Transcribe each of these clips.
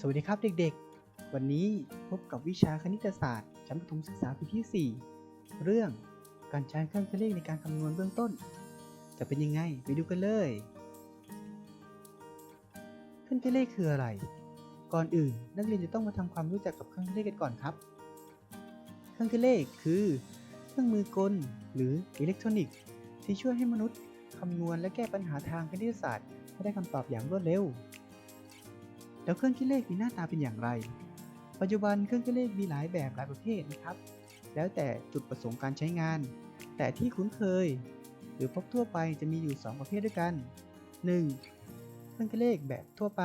สวัสดีครับเด็กๆ วันนี้พบกับวิชาคณิตศาสตร์ชั้นประถมศึกษาปีที่ 4 เรื่องการใช้เครื่องคิดเลขในการคำนวณเบื้องต้น จะเป็นยังไงไปดูกันเลย เครื่องคิดเลขคืออะไร ก่อนอื่นนักเรียนจะต้องมาทำความรู้จักกับเครื่องคิดเลขกันก่อนครับ เครื่องคิดเลขคือ เครื่องมือกลหรืออิเล็กทรอนิกส์ที่ช่วยให้มนุษย์คำนวณและแก้ปัญหาทางคณิตศาสตร์ให้ได้คำตอบอย่างรวดเร็ว แล้วเครื่องคิดเลขมีหน้าตาเป็นอย่างไร ปัจจุบันเครื่องคิดเลขมีหลายแบบหลายประเภทนะครับ แล้วแต่จุดประสงค์การใช้งาน แต่ที่คุ้นเคย หรือพบทั่วไปจะมีอยู่ 2 ประเภทด้วยกัน 1. เครื่องคิดเลขแบบทั่วไป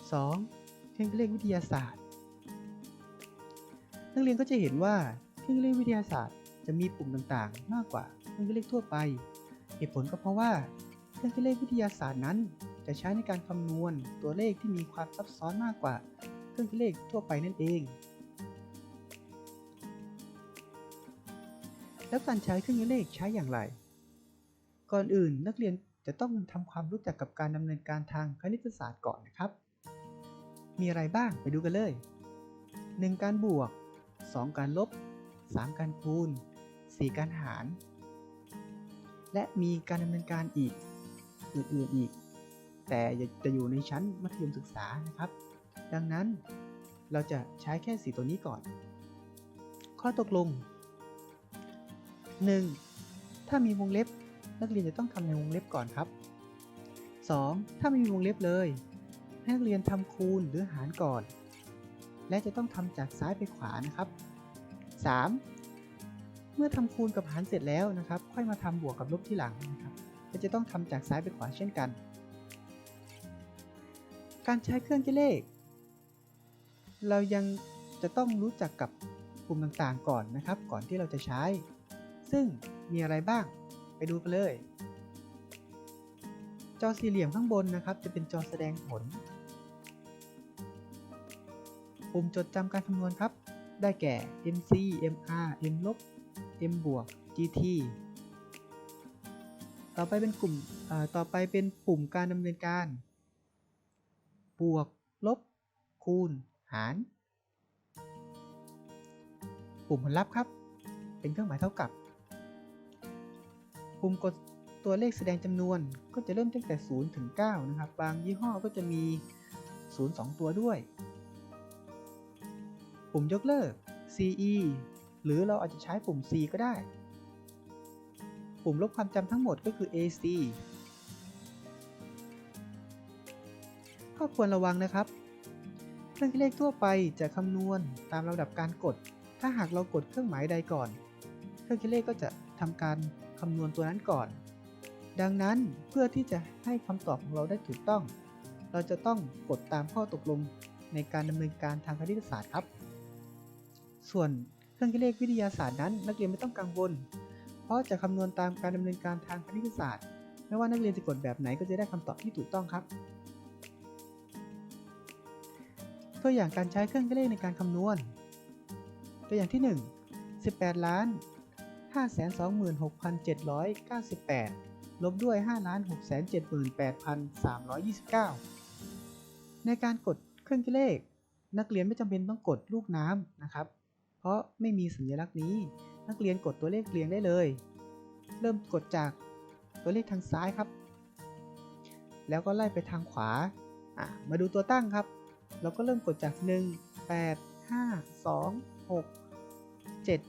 2. เครื่องคิดเลขวิทยาศาสตร์ นักเรียนก็จะเห็นว่าเครื่องคิดเลขวิทยาศาสตร์ จะมีปุ่มต่างๆ มากกว่าเครื่องคิดเลขทั่วไป เหตุผลก็เพราะว่า เครื่องคิดเลขวิทยาศาสตร์นั้น จะใช้ในการคำนวณตัวเลขที่มีความซับซ้อนมากกว่าเครื่องคิดเลขทั่วไปนั่นเอง แล้วการใช้เครื่องคิดเลขใช้อย่างไร ก่อนอื่นนักเรียนจะต้องทำความรู้จักกับการดำเนินการทางคณิตศาสตร์ก่อนนะครับ มีอะไรบ้างไปดูกันเลย 1. การบวก 2. การลบ 3. การคูณ 4. การหาร และมีการดำเนินการอีกอื่นๆอีก แต่จะอยู่ในชั้นมัธยมศึกษานะครับ ดังนั้นเราจะใช้แค่ 4 ตัวนี้ก่อน ข้อตกลง 1. ถ้ามีวงเล็บนักเรียนจะต้องทำในวงเล็บก่อนครับ 2. ถ้าไม่มีวงเล็บเลย ให้นักเรียนทำคูณหรือหารก่อน และจะต้องทำจากซ้ายไปขวานะครับ 3. เมื่อทำคูณกับหารเสร็จแล้วนะครับ ค่อยมาทำบวกกับลบที่หลังนะครับและจะต้องทำจากซ้ายไปขวาเช่นกัน การใช้เครื่องคิดเลข เรายังจะต้องรู้จักกับปุ่มต่างๆก่อนนะครับ ก่อนที่เราจะใช้ ซึ่งมีอะไรบ้างไปดูกันเลย จอสี่เหลี่ยมข้างบนนะครับ จะเป็นจอแสดงผลปุ่มจดจำการคำนวณครับ ได้แก่ MC MR M ลบ M บวก GT ต่อไปเป็นกลุ่มต่อไปเป็นปุ่มการดำเนินการ บวก ลบ คูณ หาร ปุ่มผลลัพธ์ครับ เป็นเครื่องหมายเท่ากับ ปุ่มกดตัวเลขแสดงจำนวนก็จะเริ่มตั้งแต่ 0 ถึง 9 นะครับ บางยี่ห้อก็จะมี 0 2 ตัวด้วย ปุ่มยกเลิก CE หรือเราอาจจะใช้ปุ่ม C ก็ได้ ปุ่มลบความจำทั้งหมดก็คือ AC ข้อควรระวังนะครับ เครื่องคิดเลขทั่วไปจะคำนวณตามลำดับการกด ถ้าหากเรากดเครื่องหมายใดก่อน เครื่องคิดเลขก็จะทำการคำนวณตัวนั้นก่อน ดังนั้นเพื่อที่จะให้คำตอบของเราได้ถูกต้อง เราจะต้องกดตามข้อตกลงในการดำเนินการทางคณิตศาสตร์ครับ ส่วนเครื่องคิดเลขวิทยาศาสตร์นั้น นักเรียนไม่ต้องกังวล เพราะจะคำนวณตามการดำเนินการทางคณิตศาสตร์ ไม่ว่านักเรียนจะกดแบบไหนก็จะได้คำตอบที่ถูกต้องครับ ตัวอย่างการใช้เครื่องคิดเลขในการคำนวณ ตัวอย่างที่ 1 18 ล้าน 526,798 ลบด้วย 5 678,329 ในการกดเครื่องคิดเลข นักเรียนไม่จำเป็นต้องกดลูกน้ำนะครับ เพราะไม่มีสัญลักษณ์นี้ นักเรียนกดตัวเลขเรียงได้เลย เริ่มกดจากตัวเลขทางซ้ายครับ แล้วก็ไล่ไปทางขวา มาดูตัวตั้งครับ เราก็เริ่มกดจาก 1 8 5 2 6 7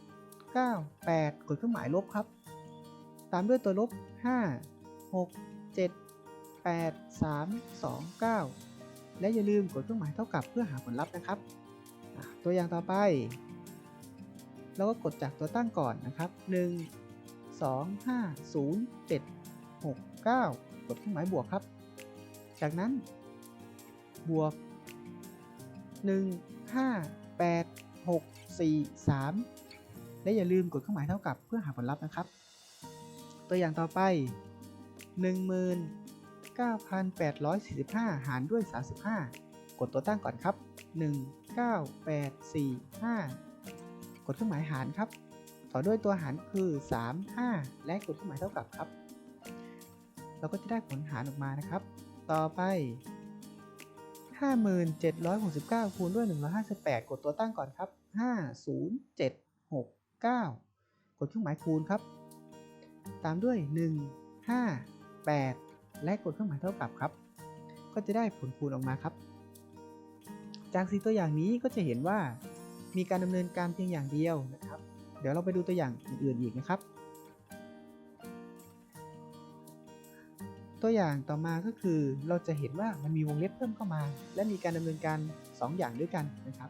9 8 กดเครื่องหมายลบครับ ตามด้วยตัวลบ 5 6 7 8 3 2 9 และอย่าลืมกดเครื่องหมายเท่ากับเพื่อหาผลลัพธ์นะครับ ตัวอย่างต่อไป เราก็กดจากตัวตั้งก่อนนะครับ 1 2 5 0 7 6 9 กดเครื่องหมายบวกครับ จากนั้นบวก 1 5 8 6 4 3 และอย่าลืมกดเครื่องหมายเท่ากับเพื่อหาผลลัพธ์นะครับ ตัวอย่างต่อไป 19,845 หารด้วย 35 กดตัวตั้งก่อนครับ 19845 กดเครื่องหมายหารครับ ต่อด้วยตัวหารคือ 3 5 และกดเครื่องหมายเท่ากับครับ เราก็จะได้ผลหารออกมานะครับ ต่อไป 5769 คูณด้วย 158 กดตัวตั้งก่อนครับ 50769 กดเครื่องหมายคูณครับ ตามด้วย 1 5 8 และกดเครื่องหมายเท่ากับครับ ก็จะได้ผลคูณออกมาครับ จากสีตัวอย่างนี้ก็จะเห็นว่ามีการดำเนินการเพียงอย่างเดียวนะครับ เดี๋ยวเราไปดูตัวอย่างอื่นๆอีกนะครับ ตัวอย่างต่อมาก็คือเราจะเห็นว่ามันมีวงเล็บเพิ่มเข้ามา และมีการดำเนินการ 2 อย่างด้วยกันนะครับ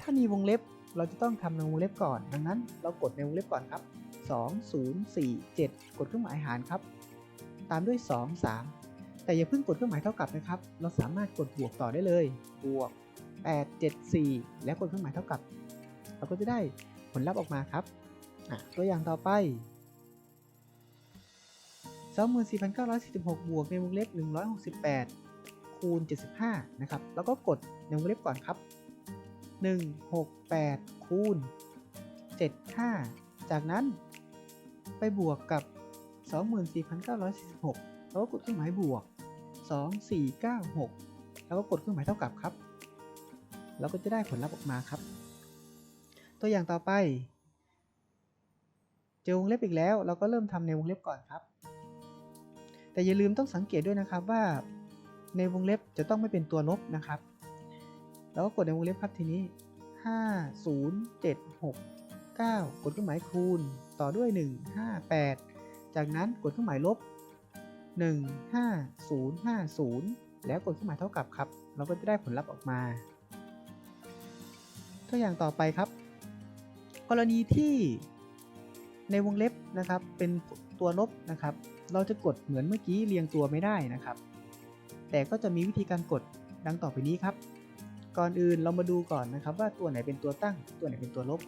ถ้ามีวงเล็บเราจะต้องทำในวงเล็บก่อน ดังนั้น เรากดในวงเล็บก่อนครับ 2 0 4 7 กดเครื่องหมายหารครับ ตามด้วย 2 3 แต่อย่าเพิ่งกดเครื่องหมายเท่ากับนะครับ เราสามารถกดบวกต่อได้เลย บวก 8 7 4 แล้วกดเครื่องหมายเท่ากับ เราก็จะได้ผลลัพธ์ออกมาครับตัวอย่างต่อไป 24,946 บวกในวงเล็บ 168 คูณ 75 นะครับ แล้วก็กดในวงเล็บก่อนครับ 168 คูณ 75 จากนั้นไปบวกกับ 24,946 แล้วก็กดเครื่องหมายบวก 2496 แล้วก็กดเครื่องหมายเท่ากับครับเราก็จะได้ผลลัพธ์ออกมาครับ ตัวอย่างต่อไป เจอวงเล็บอีกแล้ว เราก็เริ่มทำในวงเล็บก่อนครับ แต่อย่าลืมต้องสังเกตด้วยนะครับว่าในวงเล็บจะต้องไม่เป็นตัวลบนะครับ แล้วก็กดในวงเล็บครับทีนี้ 5 0 7 6 9 กดเครื่องหมายคูณ ต่อด้วย 1 5 8 จากนั้นกดเครื่องหมายลบ 1 5 0 5 0 แล้วกดเครื่องหมายเท่ากับครับ เราก็จะได้ผลลัพธ์ออกมาตัวอย่างต่อไปครับ กรณีที่ ในวงเล็บนะครับเป็นตัวลบนะครับ เราจะกดเหมือนเมื่อกี้เรียงตัวไม่ได้นะครับ แต่ก็จะมีวิธีการกดดังต่อไปนี้ครับ ก่อนอื่นเรามาดูก่อนนะครับว่าตัวไหนเป็นตัวตั้ง ตัวไหนเป็นตัวลบ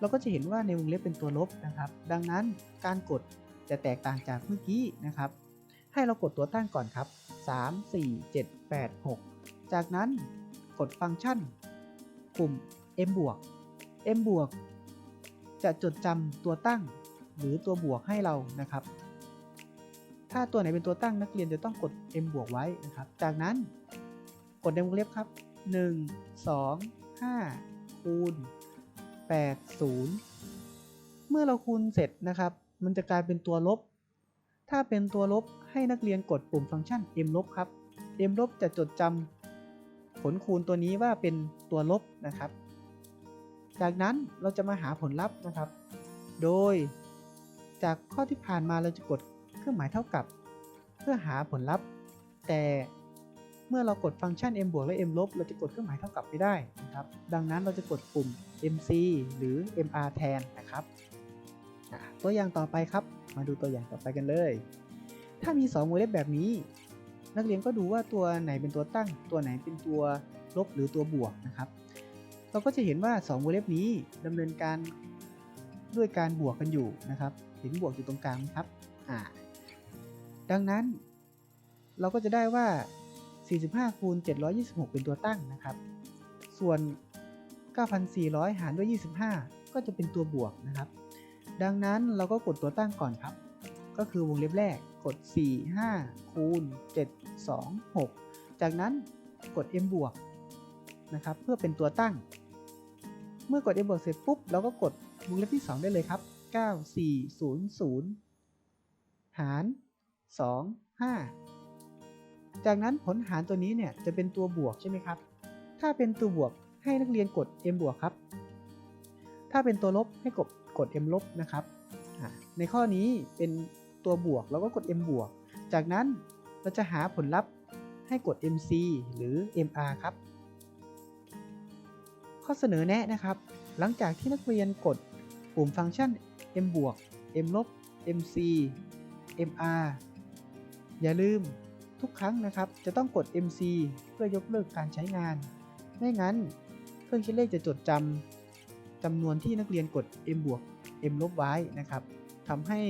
เราก็จะเห็นว่าในวงเล็บเป็นตัวลบนะครับ ดังนั้นการกดจะแตกต่างจากเมื่อกี้นะครับ ให้เรากดตัวตั้งก่อนครับ 3 4 7 8 6 จากนั้นกดฟังก์ชัน ปุ่ม m บวก m บวก จะจดจำตัวตั้งหรือตัวบวกให้เรานะครับ ถ้าตัวไหนเป็นตัวตั้งนักเรียนจะต้องกด m บวกไว้นะครับ จากนั้นกดในวงเล็บครับ 1 2 5 คูณ 8 0 เมื่อเราคูณเสร็จนะครับ มันจะกลายเป็นตัวลบ ถ้าเป็นตัวลบให้นักเรียนกดปุ่มฟังก์ชัน m ลบครับ m ลบจะจดจำผลคูณตัวนี้ว่าเป็นตัวลบนะครับ จากนั้นเราจะมาหาผลลัพธ์นะครับ โดยจากข้อที่ผ่านมาเราจะกดเครื่องหมายเท่ากับ เพื่อหาผลลัพธ์ แต่เมื่อเรากดฟังก์ชัน m บวกและ m ลบเราจะกดเครื่องหมายเท่ากับไม่ได้นะครับ ดังนั้นเราจะกดปุ่ม mc หรือ mr แทนนะครับ ตัวอย่างต่อไปครับ มาดูตัวอย่างต่อไปกันเลย ถ้ามี2วงเล็บแบบนี้ นักเรียนก็ดูว่าตัวไหนเป็นตัวตั้ง ตัวไหนเป็นตัวลบหรือตัวบวกนะครับ เราก็จะเห็นว่า2วงเล็บนี้ดำเนินการด้วยการบวกกันอยู่นะครับ เห็นบวกอยู่ตรงกลางครับอ่าดังนั้น เราก็จะได้ว่า 45คูณ726 เป็นตัวตั้งนะครับ ส่วน 9,400 หารด้วย 25 ก็จะเป็นตัวบวกนะครับ ดังนั้นเราก็กดตัวตั้งก่อนครับ ก็คือวงเล็บแรกกด 4 5คูณ7 2 6 จากนั้นกด m บวก นะครับ เพื่อเป็นตัวตั้ง เมื่อกด m บวกเสร็จปุ๊บเราก็กดวงเล็บที่ 2 ได้เลยครับ 9400 หาร 2 5 จากนั้นผลหารตัวนี้เนี่ยจะเป็นตัวบวกใช่ไหมครับ ถ้าเป็นตัวบวกให้นักเรียนกด m บวกครับ ถ้าเป็นตัวลบให้กดกด m ลบนะครับ ในข้อนี้เป็นตัวบวกเราก็กด m บวก จากนั้นเราจะหาผลลัพธ์ให้กด mc หรือ mr ครับ ข้อเสนอแนะนะครับ หลังจากที่นักเรียนกดปุ่มฟังก์ชัน m บวก m ลบ mc mr อย่าลืมทุกครั้งนะครับ จะต้องกด mc เพื่อยกเลิกการใช้งาน ไม่งั้น เครื่องคิดเลขจะจดจำจำนวนที่นักเรียนกด m บวก m ลบไว้นะครับทำให้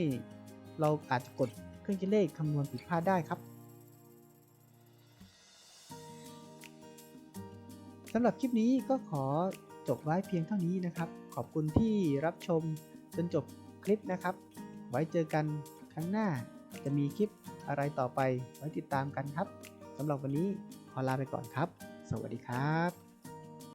เราอาจจะกดเครื่องคิดเลขคำนวณผิดพลาดได้ครับ สำหรับคลิปนี้ก็ขอจบไว้เพียงเท่านี้นะครับ ขอบคุณที่รับชมจนจบคลิปนะครับ ไว้เจอกันครั้งหน้า จะมีคลิปอะไรต่อไปไว้ติดตามกันครับสำหรับวันนี้ขอลาไปก่อนครับ สวัสดีครับ